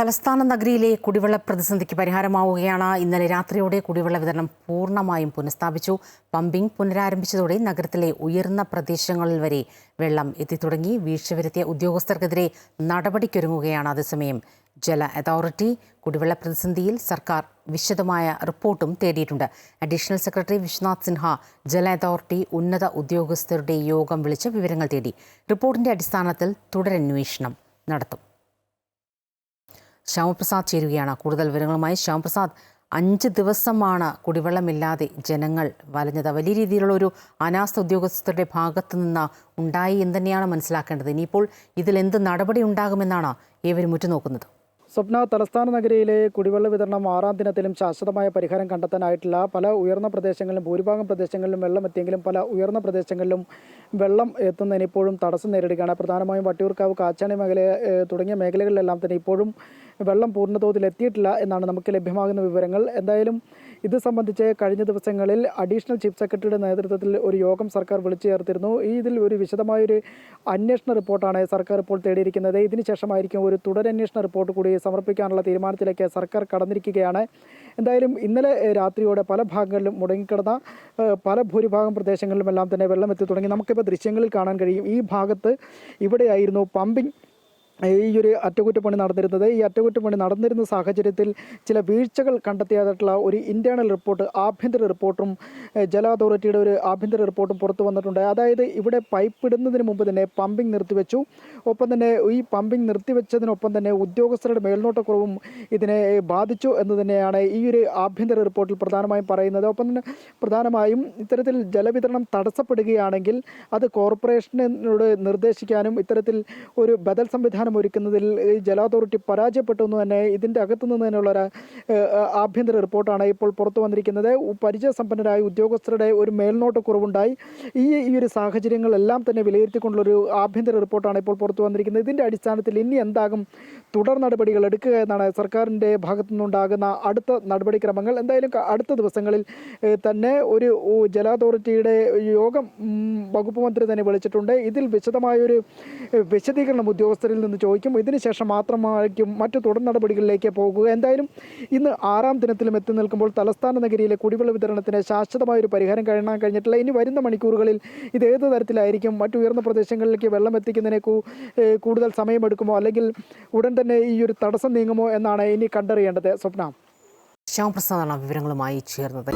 തലസ്ഥാന നഗരിയിലെ കുടിവെള്ള പ്രതിസന്ധിക്ക് പരിഹാരമാവുകയാണ്. ഇന്നലെ രാത്രിയോടെ കുടിവെള്ള വിതരണം പൂർണമായും പുനഃസ്ഥാപിച്ചു. പമ്പിംഗ് പുനരാരംഭിച്ചതോടെ നഗരത്തിലെ ഉയർന്ന പ്രദേശങ്ങളിൽ വരെ വെള്ളം എത്തിത്തുടങ്ങി. വീഴ്ച വരുത്തിയ ഉദ്യോഗസ്ഥർക്കെതിരെ നടപടിക്കൊരുങ്ങുകയാണ് അതേസമയം ജല അതോറിറ്റി. കുടിവെള്ള പ്രതിസന്ധിയിൽ സർക്കാർ വിശദമായ റിപ്പോർട്ടും തേടിയിട്ടുണ്ട്. അഡീഷണൽ സെക്രട്ടറി വിശ്വനാഥ് സിൻഹ ജല അതോറിറ്റി ഉന്നത ഉദ്യോഗസ്ഥരുടെ യോഗം വിളിച്ച് വിവരങ്ങൾ തേടി റിപ്പോർട്ടിന്റെ അടിസ്ഥാനത്തിൽ തുടരന്വേഷണം നടത്തും. ശ്യാമപ്രസാദ് ചേരുകയാണ്. കൂടുതൽ വിവരങ്ങളുമായി ശ്യാമപ്രസാദ്. അഞ്ച് ദിവസമാണ് കുടിവെള്ളമില്ലാതെ ജനങ്ങൾ വലഞ്ഞത്. വലിയ രീതിയിലുള്ള ഒരു അനാസ്ഥ ഉദ്യോഗസ്ഥരുടെ ഭാഗത്തു നിന്ന് ഉണ്ടായി എന്ന് തന്നെയാണ് മനസ്സിലാക്കേണ്ടത്. ഇനിയിപ്പോൾ ഇതിൽ എന്ത് നടപടി ഉണ്ടാകുമെന്നാണ് ഏവരും ഉറ്റുനോക്കുന്നത്. സ്വപ്ന തലസ്ഥാന നഗരിയിലെ കുടിവെള്ള വിതരണം ആറാം ദിനത്തിലും ശാശ്വതമായ പരിഹാരം കണ്ടെത്താനായിട്ടില്ല. പല ഉയർന്ന പ്രദേശങ്ങളിലും ഭൂരിഭാഗം പ്രദേശങ്ങളിലും വെള്ളം എത്തിയെങ്കിലും പല ഉയർന്ന പ്രദേശങ്ങളിലും വെള്ളം എത്തുന്നതിന് ഇപ്പോഴും തടസ്സം നേരിടുകയാണ്. പ്രധാനമായും വട്ടിയൂർക്കാവ് കാച്ചാണി മേഖല തുടങ്ങിയ മേഖലകളിലെല്ലാം തന്നെ ഇപ്പോഴും വെള്ളം പൂർണതോതിൽ എത്തിയിട്ടില്ല എന്നാണ് നമുക്ക് ലഭ്യമാകുന്ന വിവരങ്ങൾ. എന്തായാലും ഇത് സംബന്ധിച്ച് കഴിഞ്ഞ ദിവസങ്ങളിൽ അഡീഷണൽ ചീഫ് സെക്രട്ടറിയുടെ നേതൃത്വത്തിൽ ഒരു യോഗം സർക്കാർ വിളിച്ചു ചേർത്തിരുന്നു. ഈ ഇതിൽ ഒരു വിശദമായൊരു അന്വേഷണ റിപ്പോർട്ടാണ് സർക്കാർ ഇപ്പോൾ തേടിയിരിക്കുന്നത്. ഇതിനുശേഷമായിരിക്കും ഒരു തുടരന്വേഷണ റിപ്പോർട്ട് കൂടി സമർപ്പിക്കാനുള്ള തീരുമാനത്തിലേക്ക് സർക്കാർ കടന്നിരിക്കുകയാണ്. എന്തായാലും ഇന്നലെ രാത്രിയോടെ പല ഭാഗങ്ങളിലും മുടങ്ങിക്കിടന്ന പല ഭൂരിഭാഗം പ്രദേശങ്ങളിലുമെല്ലാം തന്നെ വെള്ളമെത്തി തുടങ്ങി. നമുക്കിപ്പോൾ ദൃശ്യങ്ങളിൽ കാണാൻ കഴിയും. ഈ ഭാഗത്ത് ഇവിടെയായിരുന്നു പമ്പിംഗ് ഈ ഒരു അറ്റകുറ്റപ്പണി നടന്നിരുന്നത്. ഈ അറ്റകുറ്റപ്പണി നടന്നിരുന്ന സാഹചര്യത്തിൽ ചില വീഴ്ചകൾ കണ്ടെത്തിയതായിട്ടുള്ള ഒരു ഇന്റേർണൽ റിപ്പോർട്ട് ആഭ്യന്തര റിപ്പോർട്ടും ജല അതോറിറ്റിയുടെ ഒരു ആഭ്യന്തര റിപ്പോർട്ടും പുറത്തു വന്നിട്ടുണ്ട്. അതായത് ഇവിടെ പൈപ്പ് ഇടുന്നതിന് മുമ്പ് തന്നെ പമ്പിംഗ് നിർത്തിവെച്ചു. ഒപ്പം തന്നെ ഈ പമ്പിംഗ് നിർത്തിവെച്ചതിനൊപ്പം തന്നെ ഉദ്യോഗസ്ഥരുടെ മേൽനോട്ടക്കുറവും ഇതിനെ ബാധിച്ചു എന്ന് തന്നെയാണ് ഈ ഒരു ആഭ്യന്തര റിപ്പോർട്ടിൽ പ്രധാനമായും പറയുന്നത്. ഒപ്പം തന്നെ പ്രധാനമായും ഇത്തരത്തിൽ ജലവിതരണം തടസ്സപ്പെടുകയാണെങ്കിൽ അത് കോർപ്പറേഷനോട് നിർദ്ദേശിക്കാനും ഇത്തരത്തിൽ ഒരു ബദൽ സംവിധാനം ഒരുക്കുന്നതിൽ ജല അതോറിറ്റി പരാജയപ്പെട്ടു എന്ന് തന്നെ ഇതിന്റെ അകത്തു നിന്ന് തന്നെയുള്ള ഒരു ആഭ്യന്തര റിപ്പോർട്ടാണ് ഇപ്പോൾ പുറത്തു വന്നിരിക്കുന്നത്. പരിചയസമ്പന്നരായ ഉദ്യോഗസ്ഥരുടെ ഒരു മേൽനോട്ടക്കുറവുണ്ടായി ഈ ഈ ഒരു സാഹചര്യങ്ങളെല്ലാം തന്നെ വിലയിരുത്തിക്കൊണ്ടുള്ളൊരു ആഭ്യന്തര റിപ്പോർട്ടാണ് ഇപ്പോൾ പുറത്തു വന്നിരിക്കുന്നത്. ഇതിന്റെ അടിസ്ഥാനത്തിൽ ഇനി എന്താകും? തുടർ നടപടികൾ എടുക്കുക എന്നാണ് സർക്കാരിന്റെ ഭാഗത്തു നിന്നുണ്ടാകുന്ന അടുത്ത നടപടിക്രമങ്ങൾ. എന്തായാലും അടുത്ത ദിവസങ്ങളിൽ തന്നെ ഒരു ജല അതോറിറ്റിയുടെ യോഗം വകുപ്പ് മന്ത്രി തന്നെ വിളിച്ചിട്ടുണ്ട്. ഇതിൽ വിശദമായൊരു വിശദീകരണം ഉദ്യോഗസ്ഥരിൽ നിന്ന് ചോദിക്കും. ഇതിനുശേഷം മാത്രമായിരിക്കും മറ്റു തുടർ നടപടികളിലേക്ക് പോകുക. എന്തായാലും ഇന്ന് ആറാം ദിനത്തിലും എത്തി നിൽക്കുമ്പോൾ തലസ്ഥാന നഗരിയിലെ കുടിവെള്ള വിതരണത്തിന് ശാശ്വതമായൊരു പരിഹാരം കാണാൻ കഴിഞ്ഞിട്ടില്ല. ഇനി വരുന്ന മണിക്കൂറുകളിൽ ഇത് ഏത് തരത്തിലായിരിക്കും? മറ്റു ഉയർന്ന പ്രദേശങ്ങളിലേക്ക് വെള്ളം എത്തിക്കുന്നതിനെ കൂടുതൽ സമയമെടുക്കുമോ? അല്ലെങ്കിൽ ഉടൻ തന്നെ ഈ ഒരു തടസ്സം നീങ്ങുമോ എന്നാണ് ഇനി കണ്ടറിയേണ്ടത്. സ്വപ്ന. ശ്യാമപ്രസാദാണ് വിവരങ്ങളുമായി ചേർന്നത്.